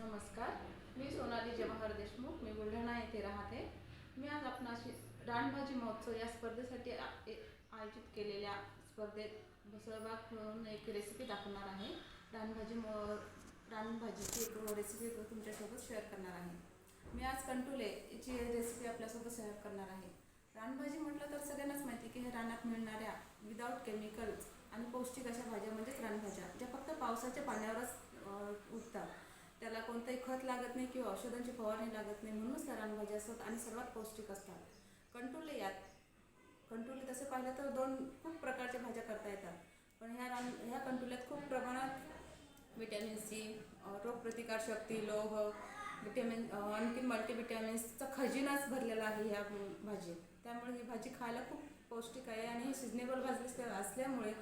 नमस्कार. मी सोनाली जवाहर देशमुख. मी बुलढाणा येथे राहते. मी आज आपणाशी रानभाजी महोत्सव या स्पर्धेसाठी आयोजित केलेल्या स्पर्धेत सहभाग म्हणून एक रेसिपी दाखवणार आहे. रानभाजी म रानभाजीची एक रेसिपी तुमच्यासोबत शेअर करणार आहे. मी आज कंटुले याची रेसिपी आपल्यासोबत शेअर करणार आहे. रानभाजी म्हटलं तर सगळ्यांनाच माहिती की हे रानात मिळणाऱ्या विदाऊट केमिकल्स आणि पौष्टिक अशा भाज्या म्हणजेच रानभाज्या ज्या फक्त पावसाच्या पाण्यावरच उठतात उगतात. त्याला कोणतंही खत लागत नाही किंवा औषधांची फवारणी लागत नाही म्हणूनच त्या रानभाज्या असतात आणि सर्वात पौष्टिक असतात. कंटुले यात कंटुले तसं पाहिलं तर दोन खूप प्रकारच्या भाज्या करता येतात. पण ह्या रान ह्या कंट्रोल्यात खूप प्रमाणात विटॅमिन सी रोगप्रतिकारशक्ती लोह विटॅमिन आणखी मल्टीविटॅमिन्सचा खजिनाच भरलेला आहे ह्या भाजीत. त्यामुळे ही भाजी खायला खूप पौष्टिक आहे आणि ही सिजनेबल भाजी असल्यामुळे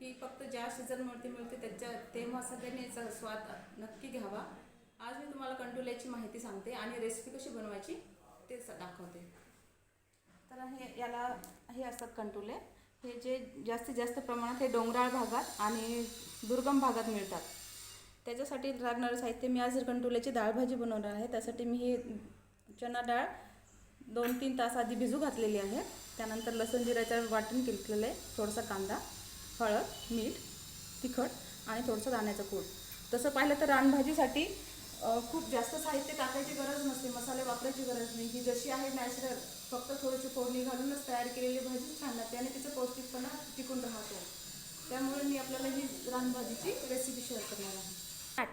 ही फक्त ज्या सीझनमध्ये मिळते त्याच्या तेव्हा सगळ्यांनी याचा स्वाद नक्की घ्यावा. आज मी तुम्हाला कंटोल्याची माहिती सांगते आणि रेसिपी कशी बनवायची ते दाखवते. तर हे याला हे असतात कंटोले हे जे जास्तीत जास्त प्रमाणात हे डोंगराळ भागात आणि दुर्गम भागात मिळतात. त्याच्यासाठी लागणारं साहित्य मी आज कंटोल्याची डाळ भाजी बनवणार आहे. त्यासाठी मी हे चना डाळ दोन तीन तास आधी भिजू घातलेली आहे. त्यानंतर लसूण जिऱ्याचं वाटण केलेलं आहे थोडासा कांदा. हळद मीठ तिखट आणि थोडंसं दाण्याचं कूट. तसं पाहिलं तर रानभाजीसाठी खूप जास्त साहित्य टाकायची गरज नसते मसाले वापरायची गरज नाही. ही जशी आहे नॅचरल फक्त थोडीशी फोडणी घालूनच तयार केलेली भाजी छान लागते आणि तिचं पौष्टिकपणा टिकून राहतो. त्यामुळे मी आपल्याला ही रानभाजीची रेसिपी शेअर करणार आहे.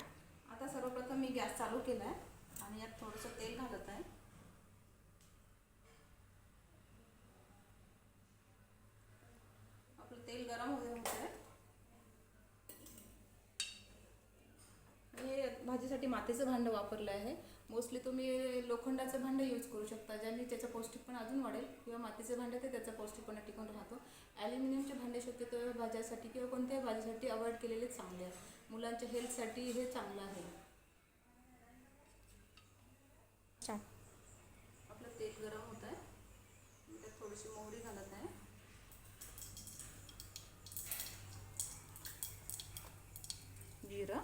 आता सर्वप्रथम मी गॅस चालू केला आहे आणि यात थोडंसं तेल घालत आहे आपलं तेल गरम होते होत आहे हे भाजीसाठी मातीचं भांडं वापरलं आहे. मोस्टली तुम्ही लोखंडाचं भांडं यूज करू शकता. ज्याने त्याचं पौष्टिकपणा अजून वाढेल किंवा मातीचे भांडं ते त्याचा पौष्टिकपणा टिकून राहतो. ॲल्युमिनियमचे भांडे शक्यतो भाज्यासाठी किंवा कोणत्याही भाजीसाठी अवॉइड केलेले चांगले आहे. मुलांच्या हेल्थसाठी हे चांगलं आहे छान आपलं तेल गरम होत आहे मी त्यात थोडीशी मोहरी घालत आहे जिरं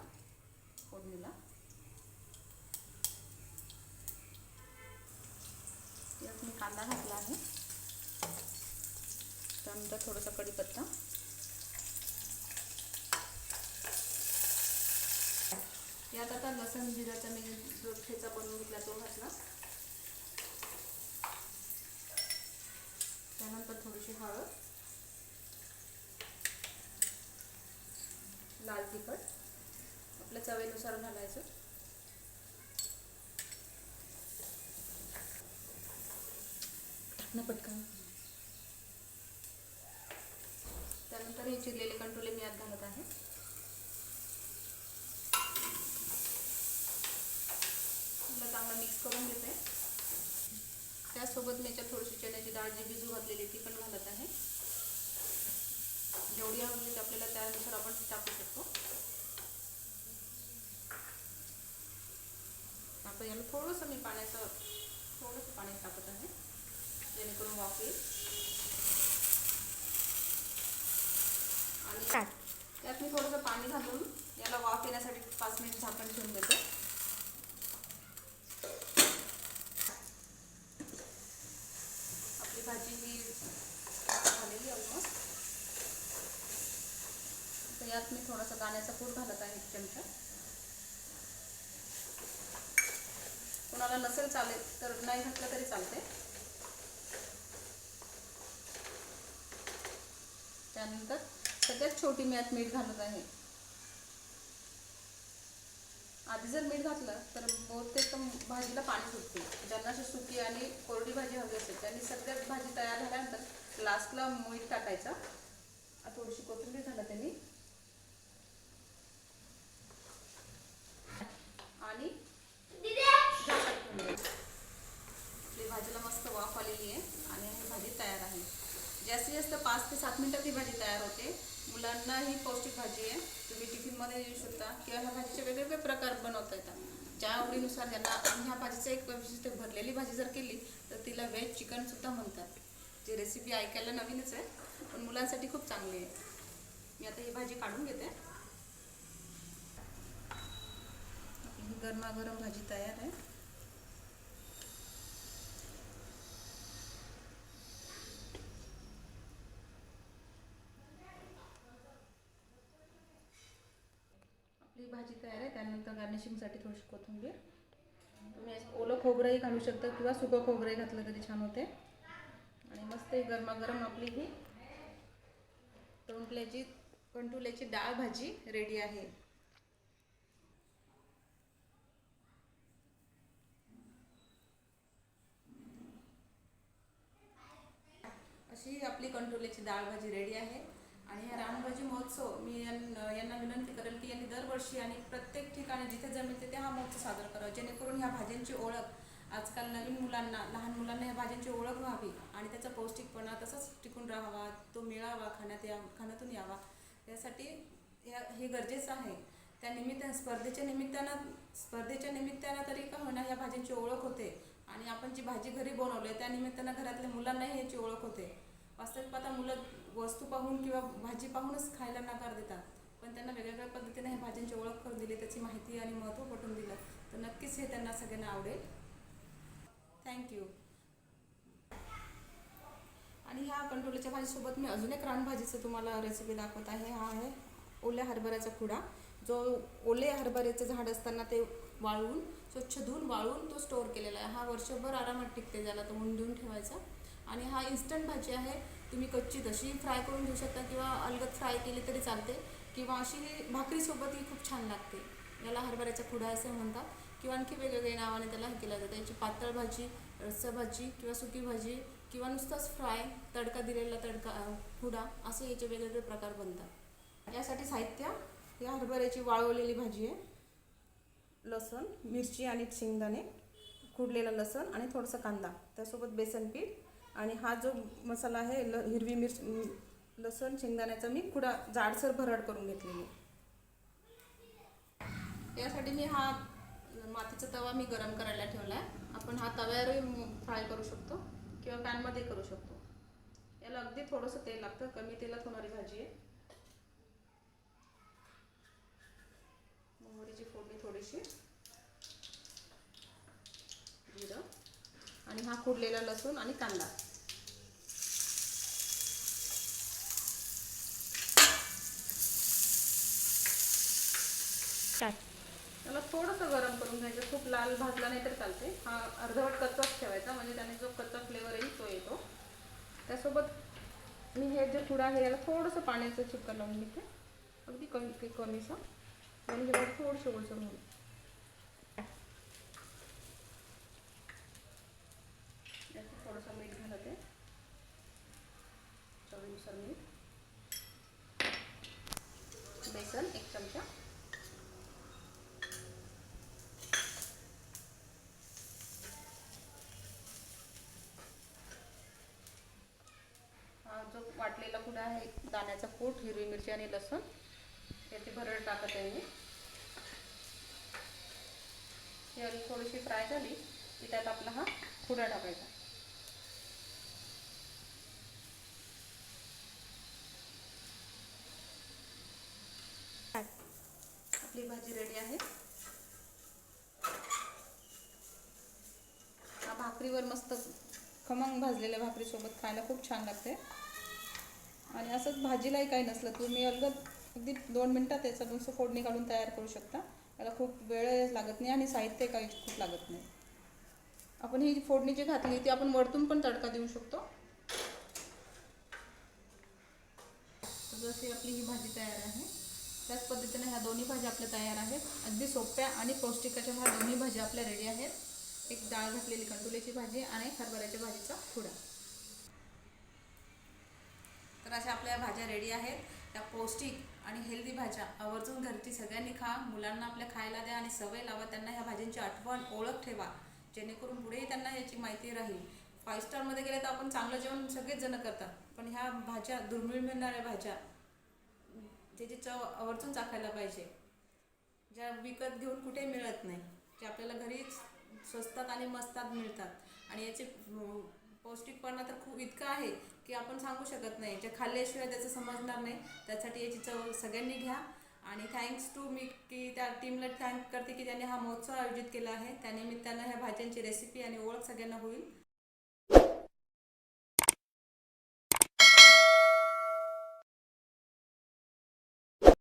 फोडणीला यात मी कांदा घातला आहे. त्यानंतर थोडासा कढीपत्ता. यात आता लसण जिऱ्याचा मी जो ठेचा बनवून घेतला तो घातला. त्यानंतर थोडीशी हळद. लाल तिखट. आपल्या चवीनुसार घालायचं. ना पटकन. त्यानंतर हे चिरलेले कंटोले मी आत घालत आहे. चांगला मिक्स करून घेते. त्यासोबत मी याच्यात थोडीशी चण्याची डाळ जी भिजू घातलेली ती पण घालत आहे. जेवढी हवी आपल्याला त्यानुसार आपण ती टाकू शकतो. आता याला थोडंसं मी पाण्याचं थोडंसं पाणी टाकत आहे. जेणेकरून वाफ येईल. आणि. त्यात मी थोडंसं पाणी घालून याला वाफ येण्यासाठी पाच मिनिट झाकण ठेवून देते. आपली भाजी ही झालेली ऑलमोस्ट तर यात मी थोडासा दाण्याचा कूट घालत आहे एक चमचा. कोणाला नसेल चालेल तर नाही घातलं तरी चालते. त्यानंतर सगळ्यात छोटी मी आत मीठ घालत आहे. आधी जर मीठ घातलं तर बहुतेक भाजीला पाणी सुटते. ज्यांना अशी सुकी आणि कोरडी भाजी हवी असेल त्यांनी सगळ्यात भाजी तयार झाल्यानंतर लास्टला मीठ टाकायचं. थोडीशी कोथिंबीर घाला त्यांनी आणि झाकण ठेवून द्यायचं. आपली भाजीला मस्त वाफ आलेली आहे आणि ही भाजी तयार आहे जास्तीत जास्त पाच ते सात मिनिटात ही भाजी तयार होते मुलांना ही पौष्टिक भाजी आहे तुम्ही टिफिनमध्ये देऊ शकता किंवा ह्या भाजीचे वेगवेगळे प्रकार बनवता येतात. ज्या आवडीनुसार त्यांना ह्या भाजीचं एक विशिष्ट भरलेली भाजी जर केली तर तिला व्हेज चिकन सुद्धा म्हणतात. जी रेसिपी ऐकायला नवीनच आहे पण मुलांसाठी खूप चांगली आहे. मी आता ही भाजी काढून घेते. ही गरमागरम भाजी तयार आहे आपली भाजी तयार आहे त्यानंतर गार्निशिंगसाठी थोडीशी कोथिंबीर. तुम्ही ओलं खोबरंही घालू शकता किंवा सुकं खोबरंही घातलं तरी छान होते. आणि मस्त ही गरमागरम आपली ही तोंडल्याची कंटुल्याची डाळ भाजी रेडी आहे. अशी आपली कंटुल्याची डाळ भाजी रेडी आहे. आणि ह्या रामभाजी महोत्सव मी यांना विनंती करेल की दरवर्षी आणि प्रत्येक ठिकाणी जिथे जमेल तिथे हा महोत्सव साजरा करावा. जेणेकरून ह्या भाज्यांची ओळख आजकाल नवीन मुलांना लहान मुलांना ह्या भाज्यांची ओळख व्हावी आणि त्याचा पौष्टिकपणा तसंच टिकून राहावा तो मिळावा खाण्यात या खाण्यातून यावा. यासाठी या हे गरजेचं आहे. त्या निमित्तानं स्पर्धेच्या निमित्तानं स्पर्धेच्या निमित्तानं तरी का होणार ह्या भाज्यांची ओळख होते. आणि आपण जी भाजी घरी बनवली त्या निमित्तानं घरातल्या मुलांनाही ह्याची ओळख होते. वास्तविक आता मुलं वस्तू पाहून किंवा भाजी पाहूनच खायला नकार देतात. पण त्यांना वेगवेगळ्या पद्धतीने हे भाज्यांची ओळख करून दिली त्याची माहिती आणि महत्त्व पटवून दिलं. तर नक्कीच हे त्यांना सगळ्यांना आवडेल. थँक्यू आणि ह्या कंट्रोलच्या भाजीसोबत मी अजून एक रानभाजीचं तुम्हाला रेसिपी दाखवत आहे. हा आहे ओल्या हरभऱ्याचा खुडा जो ओले हरभऱ्याचं झाड असताना ते वाळवून स्वच्छ धुवून वाळवून तो स्टोअर केलेला आहे. हा वर्षभर आरामात टिकते ज्याला तो ऊन ठेवायचा. आणि हा इन्स्टंट भाजी आहे. तुम्ही कच्ची तशी फ्राय करून घेऊ शकता किंवा अलगद फ्राय केली तरी चालते. किंवा अशी ही भाकरीसोबत ही खूप छान लागते. याला हरभऱ्याचा खुडा असे म्हणतात. किंवा आणखी वेगवेगळ्या नावाने त्याला हे केलं जातं. याची पातळ भाजी रस्सा भाजी किंवा सुकी भाजी किंवा नुसताच फ्राय तडका दिलेला तडका खुडा असे याचे वेगवेगळे प्रकार बनतात. यासाठी साहित्य या हरभऱ्याची वाळवलेली भाजी आहे. लसूण मिरची आणि शेंगदाणे खुडलेला लसूण आणि थोडंसं कांदा. त्यासोबत बेसन पीठ आणि हा जो मसाला आहे ल हिरवी मिरच लसण शेंगदाण्याचा मी खुडा जाडसर भरड करून घेतलेली. यासाठी मी हा मातीचा तवा मी गरम करायला ठेवला आहे आपण हा तव्यावरही फ्राय करू शकतो किंवा पॅनमध्ये करू शकतो. याला अगदी थोडंसं तेल लागतं कमी तेलात होणारी भाजी आहे. मोहरीची फोडणी थोडीशी. जिरं. आणि हा खुडलेला लसूण आणि कांदा. त्याला थोडंसं गरम करून घ्यायचं. खूप लाल भाजला नाही तर चालते हा अर्धवट कच्चाच ठेवायचा. म्हणजे त्याने जो कच्चा फ्लेवर येईल तो येतो. त्यासोबत मी हे जे खुडा आहे याला थोडंसं पाण्याचं चिपका लावून घेते. अगदी कमी ते कमीसं. आणि हे बघ थोडंसं ओलसर होईल याच्यात थोडंसं मीठ घालते चवीनुसार मीठ बेसन एक चमचा हा जो वाटलेला कुठं आहे? दाण्याचा कूट हिरवी मिरची आणि लसूण. याची भरड टाकत आहे मी. ही अली थोडीशी फ्राय झाली की त्यात आपला हा खुडा टाकायचा. आपली भाजी रेडी आहे. हा भाकरीवर मस्त खमंग भाजलेल्या भाकरीसोबत खायला खूप छान लागते. आणि असंच भाजीलाही काही नसलं. तुम्ही अलगद अगदी दोन मिनटात याचा नुसतं फोडणी काढून तयार करू शकता. त्याला खूप वेळ लागत नाही आणि साहित्य काही खूप लागत नाही. आपण ही फोडणी जी घातली ती आपण वरतून पण तडका देऊ शकतो. जशी आपली ही भाजी तयार आहे त्याच पद्धतीने ह्या दोन्ही भाज्या आपल्या तयार आहेत. अगदी सोप्या आणि पौष्टिकाच्या ह्या दोन्ही भाज्या आपल्या रेडी आहेत. एक डाळ घातलेली कंटुल्याची भाजी आणि हरभऱ्याच्या भाजीचा खुडा तर अशा आपल्या भाज्या रेडी आहेत. त्या पौष्टिक आणि हेल्दी भाज्या. आवर्जून घरची सगळ्यांनी खा मुलांना आपल्या खायला द्या आणि सवय लावा. त्यांना ह्या भाज्यांची आठवण ओळख ठेवा. जेणेकरून पुढेही त्यांना याची माहिती राहील. फाईव्ह स्टारमध्ये गेले तर आपण चांगलं जेवण सगळेच जण करतात. पण ह्या भाज्या दुर्मिळ मिळणाऱ्या भाज्या ज्याची चव आवर्जून चाखायला पाहिजे ज्या विकत घेऊन कुठे मिळत नाही जे आपल्याला घरीच स्वस्तात आणि मस्तात मिळतात. आणि याचे पौष्टिकपणा तर खूप इतकं आहे की आपण सांगू शकत नाही. जे खाल्ल्याशिवाय त्याचं समजणार नाही. त्यासाठी याची चव सगळ्यांनी घ्या. आणि थँक्स टू मी की त्या टीमला थँक करते की त्यांनी हा महोत्सव आयोजित केला आहे. त्यानिमित्तानं ह्या भाज्यांची रेसिपी आणि ओळख सगळ्यांना होईल.